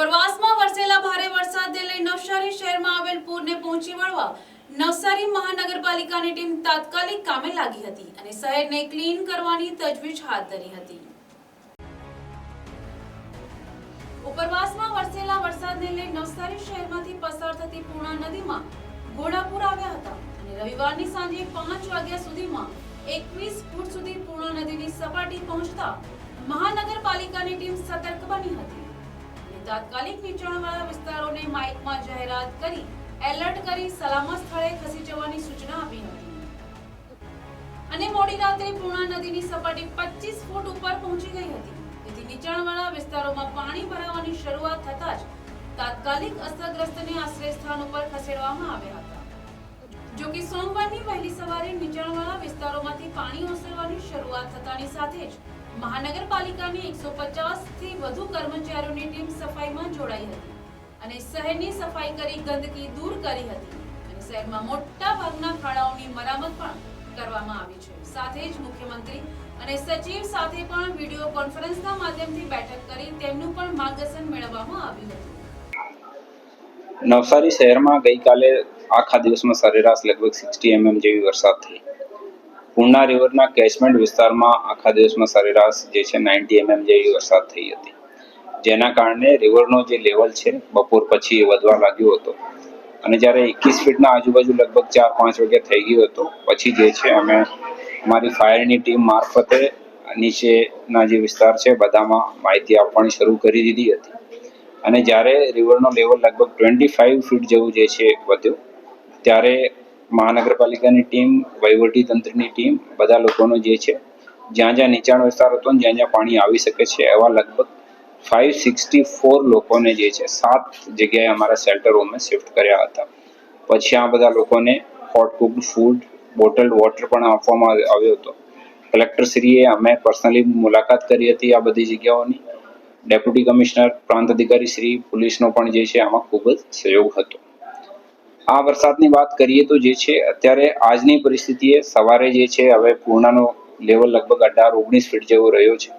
ઉપરવાસમાં વરસેલા ભારે વરસાદને લઈ નવસારી શહેરમાં આવેલ પૂરને પહોંચી વળવા નવસારી મહાનગરપાલિકાની ટીમ તાત્કાલિક કામે લાગી હતી અને શહેરને ક્લીન કરવાની તજવીજ હાથ ધરી હતી. ઉપરવાસમાં વરસેલા વરસાદને લઈ નવસારી શહેરમાંથી પસાર થતી પૂર્ણા નદીમાં ઘોડાપુર આવ્યા હતા અને રવિવારની સાંજે પાંચ વાગ્યા સુધીમાં એકવીસ ફૂટ સુધી પૂર્ણા નદીની સપાટી પહોંચતા મહાનગરપાલિકાની ટીમ સતર્ક બની હતી. તાત્કાલિક નીચાણવાળા વિસ્તારોને માઇકમાં જાહેરાત કરી એલર્ટ કરી સલામત સ્થળે ખસી જવાની સૂચના આપી હતી. અને મોડી રાત્રે પૂર્ણા નદીની સપાટી 25 ફૂટ ઉપર પહોંચી ગઈ હતી. તેથી નીચાણવાળા વિસ્તારોમાં પાણી ભરાવાની શરૂઆત થતા જ તાત્કાલિક અસરગ્રસ્તને આશ્રય સ્થાન ઉપર ખસેડવામાં આવ્યા હતા. જો કે સોમવારની વહેલી સવારે નીચાણવાળા વિસ્તારોમાંથી પાણી ઓસરવાની શરૂઆત થતાની સાથે જ મહાનગરપાલિકાની એકસો થી વધુ કર્મચારીઓની ટીમ સફાઈમાં જોડાઈ હતી અને શહેરની સફાઈ કરી ગંદકી દૂર કરી હતી અને શહેરમાં મોટા ભાગના ખાડાઓની મરામત પણ કરવામાં આવી છે. સાથે જ મુખ્યમંત્રી અને સચિવ સાથે પણ વીડિયો કોન્ફરન્સના માધ્યમથી બેઠક કરી તેમનું પણ માર્ગદર્શન મેળવવામાં આવ્યું હતું. નવસારી શહેરમાં ગઈકાલે આખા દિવસમાં સરેરાશ લગભગ સિક્સટી એમએમ જેવી વરસાદ થઈ. પૂર્ણા રિવરના કેચમેન્ટ વિસ્તારમાં આખા દિવસમાં સરેરાશ જે છે નાઇન્ટી એમએમ જેવી વરસાદ થઈ હતી. જેના કારણે રિવરનો જે લેવલ છે બપોર પછી વધવા લાગ્યો હતો. અને જ્યારે એકવીસ ફીટના આજુબાજુ લગભગ ચાર પાંચ વાગે થઈ ગયો હતો, પછી જે છે અમે અમારી ફાયરની ટીમ મારફતે નીચેના જે વિસ્તાર છે બધામાં માહિતી આપવાની શરૂ કરી દીધી હતી. અને જ્યારે રિવરનો લેવલ લગભગ ટ્વેન્ટી ફાઇવ ફીટ જેવું જે છે વધ્યો, ત્યારે મહાનગરપાલિકાની ટીમ, વહીવટી તંત્રની ટીમ, બધા લોકોનો જે છે, જ્યાં જ્યાં નીચાણ વિસ્તાર હતો જ્યાં જ્યાં પાણી આવી શકે છે, એવા લગભગ ફાઇવ સિક્સટી ફોર લોકોને જે છે, સાત જગ્યાએ અમારા શેલ્ટરોમાં શિફ્ટ કર્યા હતા. પછી આ બધા લોકોને hot cooked food bottle water પણ આપવામાં આવ્યો હતો. કલેક્ટરશ્રીએ અમે પર્સનલી મુલાકાત કરી હતી આ બધી જગ્યાઓની. ડેપ્યુટી કમિશનર પ્રાંત અધિકારી શ્રી પોલીસનો પણ જે છે, આમાં ખૂબ જ સહયોગ હતો. આ વરસાદની વાત કરીએ તો જે છે, અત્યારે આજની પરિસ્થિતિએ સવારે જે છે, હવે પૂર્ણાનો લેવલ લગભગ અઢાર, ઓગણીસ ફીટ જેવો રહ્યો છે.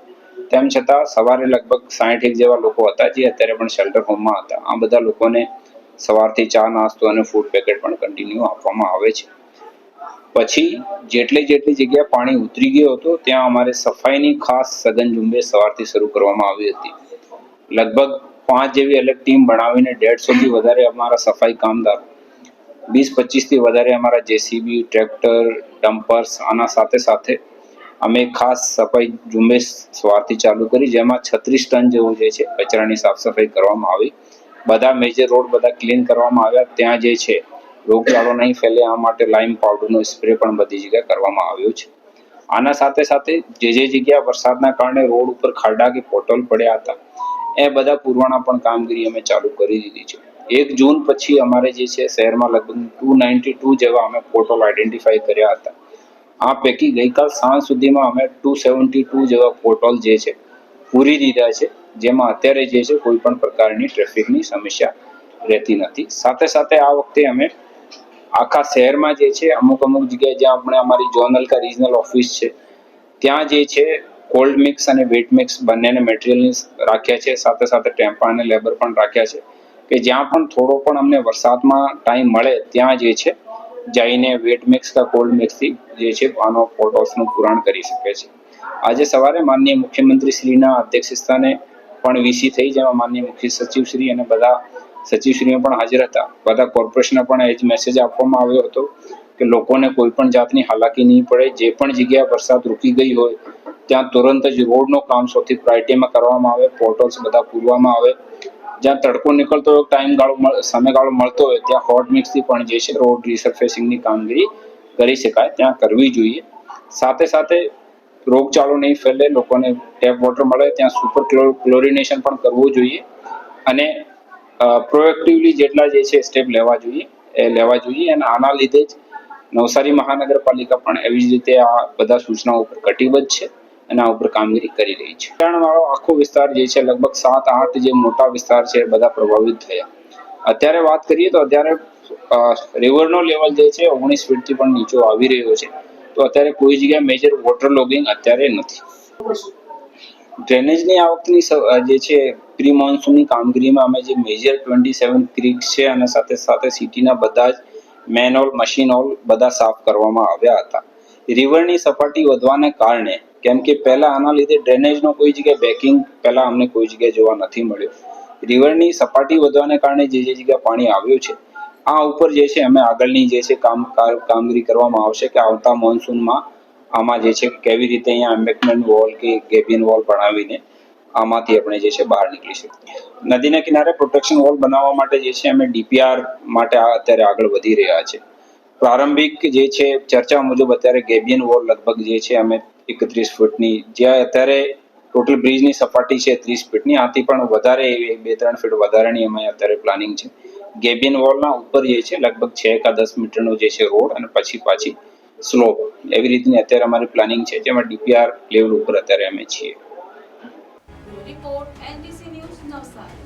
તેમ છતાં સવારે લગભગ સાઠ એક જેવા લોકો હતા જે અત્યારે પણ શેલ્ટર હોમમાં હતા. આ બધા લોકોને સવારથી ચા, નાસ્તો અને ફૂડ પેકેટ પણ કન્ટિન્યુ આપવામાં આવે છે. પછી જેટલી જેટલી જગ્યા પાણી ઉતરી ગયો હતો, ત્યાં અમારે સફાઈની ખાસ સઘન ઝુંબેશ સવારથી શરૂ કરવામાં આવી હતી. લગભગ પાંચ જેવી અલગ ટીમ બનાવીને દેડસોથી વધારે અમારા સફાઈ કામદારો વીસ પચીસથી વધારે અમારા જેસીબી, ટ્રેક્ટર, ડમ્પર્સ આના સાથે સાથે અમે ખાસ સફાઈ ઝુંબેશ સ્વાર્થી ચાલુ કરી, જેમાં છત્રીસ ટન જેવું જે છે, કચરાની સાફ સફાઈ કરવામાં આવી. બધા મેજર રોડ બધા ક્લીન કરવામાં આવ્યા. ત્યાં જે છે, રોગચાળો નહીં ફેલે, આ માટે લાઇમ પાવડરનો સ્પ્રે પણ બધી જગ્યાએ કરવામાં આવ્યો છે. આના સાથે સાથે જે જે જગ્યા વરસાદના કારણે રોડ ઉપર ખાડા કે પોટોલ પડ્યા હતા, એ બધા પુરવાના પણ કામગીરી અમે ચાલુ કરી દીધી છે. એક જૂન પછી અમારે જે છે શહેરમાં લગભગ ટુ નાઇન્ટી ટુ જેવા અમે પોર્ટલ આઈડેન્ટિફાઈ કર્યા હતા. આ પૈકી ગઈકાલ સાંજ સુધીમાં અમે ટુ સેવન્ટી ટુ જેવા પોર્ટલ જે છે પૂરી દીધા છે, જેમાં અત્યારે જે છે કોઈ પણ પ્રકારની ટ્રાફિકની સમસ્યા રહેતી નથી. સાથે સાથે આ વખતે અમે આખા શહેરમાં જે છે અમુક અમુક જગ્યાએ જ્યાં આપણે અમારી ઝોનલ કા રિજનલ ઓફિસ છે, ત્યાં જે છે કોલ્ડ મિક્સ અને વેટ મિક્સ બંનેને મટીરિયલની રાખ્યા છે. સાથે સાથે ટેમ્પા અને લેબર પણ રાખ્યા છે. કે જ્યાં પણ થોડો પણ અમને વરસાદમાં ટાઈમ મળે, ત્યાં જે છે, જઈને વેટ મિક્સ કા કોલ્ડ મિક્સથી જે છે, આનો પોટોસનું પુરાણ કરી શકે છે. આજે સવારે માનનીય મુખ્યમંત્રી શ્રીના અધ્યક્ષ પણ વીસી થઈ, જેમાં માનનીય મુખ્ય સચિવ શ્રી અને બધા સચિવશ્રીઓ પણ હાજર હતા. બધા કોર્પોરેશનને પણ એ જ મેસેજ આપવામાં આવ્યો હતો કે લોકોને કોઈ પણ જાતની હાલાકી નહીં પડે. જે પણ જગ્યા વરસાદ રૂકી ગઈ હોય, ત્યાં તુરંત જ રોડનું કામ સૌથી પ્રાયોરિટીમાં કરવામાં આવે પોર્ટલ્સ બધા પૂરવામાં આવે. જ્યાં તડકો નીકળતો હોય ટાઈમ ગાળો સમયગાળો મળતો હોય, ત્યાં હોટ મિક્સથી પણ જે છે રોડ રિસર્ફેસિંગની કામગીરી કરી શકાય, ત્યાં કરવી જોઈએ. સાથે સાથે રોગચાળો નહીં ફેલે, લોકોને ટેપ વોટર મળે, ત્યાં સુપર ક્લોરિનેશન પણ કરવું જોઈએ અને પ્રોએક્ટિવલી જેટલા જે છે સ્ટેપ લેવા જોઈએ, એ લેવા જોઈએ અને આના લીધે જ નવસારી મહાનગરપાલિકા પણ એવી જ રીતે આ બધા સૂચનાઓ ઉપર કટિબદ્ધ છે. આ ઉપર કામગીરી કરી રહી છે. વાળો આખો વિસ્તાર જે છે લગભગ સાત, આઠ જે મોટા વિસ્તાર છે બધા પ્રભાવિત થયા. અત્યારે વાત કરીએ તો અત્યારે રિવરનો લેવલ જે છે ઓગણીસ ફીટથી પણ નીચો આવી રહ્યો છે. તો અત્યારે કોઈ જગ્યાએ મેજર વોટર લોગિંગ અત્યારે નથી. ડ્રેનેજની આ વખતની જે છે પ્રી મોન્સૂનની કામગીરીમાં અમે જે મેજર ટ્વેન્ટી સેવન ક્રિક્સ છે અને સાથે સાથે સિટીના બધા જ મેનહોલ મશીનહોલ બધા સાફ કરવામાં આવ્યા હતા. રિવરની સપાટી વધવાને કારણે કેમ કે પહેલા આના લીધે ડ્રેનેજનો કોઈ જગ્યાએ બેકિંગ પહેલા અમને કોઈ જગ્યાએ જોવા નથી મળ્યું. રિવરની સપાટી વધવાને કારણે જે જે જગ્યાએ પાણી આવ્યું છે, આ ઉપર જે છે અમે આગળની જે છે કામ કામગીરી કરવામાં આવશે કે આવતા મોન્સૂનમાં આમાં જે છે કેવી રીતે અહીંયા એમ્બેકમેન્ટ વોલ કે ગેબિયન વોલ બનાવીને આમાંથી આપણે જે છે બહાર નીકળી શકીએ. નદીના કિનારે પ્રોટેક્શન વોલ બનાવવા માટે જે છે અમે ડીપીઆર માટે અત્યારે આગળ વધી રહ્યા છે. પ્રારંભિક જે છે ચર્ચા મુજબ અત્યારે ગેબિયન વોલ લગભગ જે છે, અમે એકત્રીસ ફૂટની, જ્યાં અત્યારે ટોટલ બ્રિજની સપાટી છે ત્રીસ ફીટની, આથી પણ વધારે એવી બે ત્રણ ફીટ વધારાની અમે અત્યારે પ્લાનિંગ છે. ગેબિયન વોલના ઉપર જે છે, લગભગ છ કા દસ મીટરનો જે છે રોડ અને પછી પાછી સ્લોપ. એવી રીતની અત્યારે અમારી પ્લાનિંગ છે, જેમાં ડીપીઆર લેવલ ઉપર અત્યારે અમે છીએ. Report NDC news Navsari.